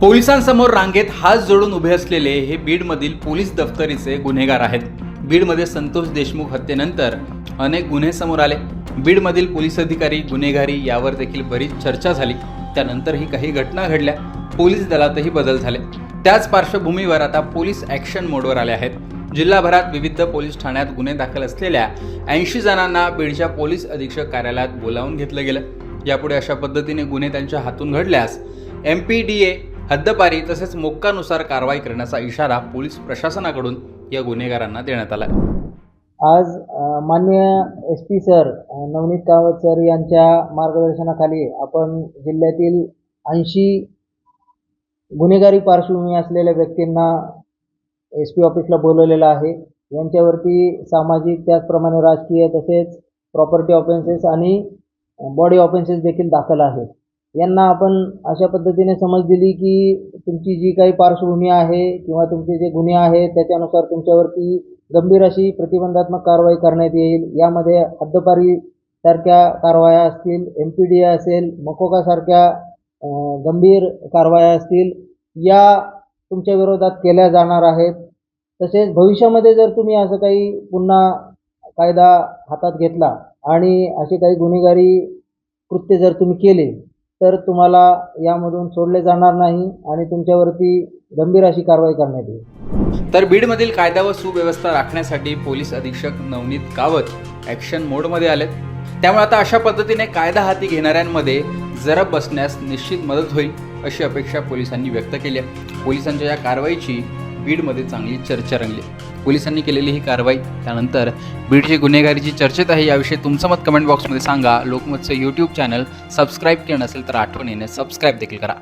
पोलिसांसमोर रांगेत हात जोडून उभे असलेले हे बीडमधील पोलीस दफ्तरीचे गुन्हेगार आहेत. बीडमध्ये संतोष देशमुख हत्येनंतर अनेक गुन्हे समोर आले. बीडमधील पोलीस अधिकारी गुन्हेगारी यावर देखील बरीच चर्चा झाली. त्यानंतरही काही घटना घडल्या. पोलीस दलातही बदल झाले. त्याच पार्श्वभूमीवर आता पोलीस ॲक्शन मोडवर आले आहेत. जिल्हाभरात विविध पोलीस ठाण्यात गुन्हे दाखल असलेल्या ऐंशी जणांना बीडच्या पोलीस अधीक्षक कार्यालयात बोलावून घेतलं गेलं. यापुढे अशा पद्धतीने गुन्हे त्यांच्या हातून घडल्यास एम पी डी ए हद्दपारी तसेच मोक्कानुसार कारवाई करण्याचा इशारा पोलीस प्रशासनाकडून या गुन्हेगारांना देण्यात आला आज मान्य माननीय S P sir Navneet Kawat sir यांच्या मार्गदर्शनाखाली आपण जिल्ह्यातील ऐंशी गुन्हेगारी पार्श्वभूमी असलेल्या व्यक्तींना एस पी ऑफिसला बोलवलेलं आहे. यांच्यावरती सामाजिक त्याचप्रमाणे राजकीय तसेच प्रॉपर्टी ऑफेन्सेस आणि बॉडी ऑफेन्सेस देखील दाखल आहेत. यांना आपण अशा पद्धतीने समज दिली की तुमची जी काही पार्श्वभूमी आहे किंवा तुमचे जे गुन्हे आहेत त्याच्यानुसार तुमच्यावरती गंभीर अशी प्रतिबंधात्मक कारवाई करण्यात येईल. यामध्ये हद्दपारी सारख्या कारवाया असतील एम पी डी असेल मकोकासारख्या गंभीर कारवाया असतील या तुमच्या विरोधात केल्या जाणार आहेत. तसेच भविष्यामध्ये जर तुम्ही असं काही पुन्हा कायदा हातात घेतला आणि अशी काही गुन्हेगारी कृत्य जर तुम्ही केले तर तुम्हाला यामधून सोडले जाणार नाही आणि तुमच्यावरती गंभीर अशी कारवाई करण्यात येईल. तर बीडमधील कायदा व सुव्यवस्था राखण्यासाठी पोलीस अधीक्षक नवनीत कावत ॲक्शन मोडमध्ये आलेत. त्यामुळे आता अशा पद्धतीने कायदा हाती घेणाऱ्यांमध्ये जरब बसण्यास निश्चित मदत होईल अशी अपेक्षा पोलिसांनी व्यक्त केली आहे. पोलिसांच्या या कारवाईची बीडमध्ये चांगली चर्चा रंगली. पोलिसांनी केलेली ही कारवाई त्यानंतर बीडची गुन्हेगारीची चर्चेत आहे याविषयी तुमचं मत कमेंट बॉक्समध्ये सांगा. लोकमतचं यूट्यूब चॅनल सबस्क्राईब केलं नसेल तर आठवणीने सबस्क्राईब देखील करा.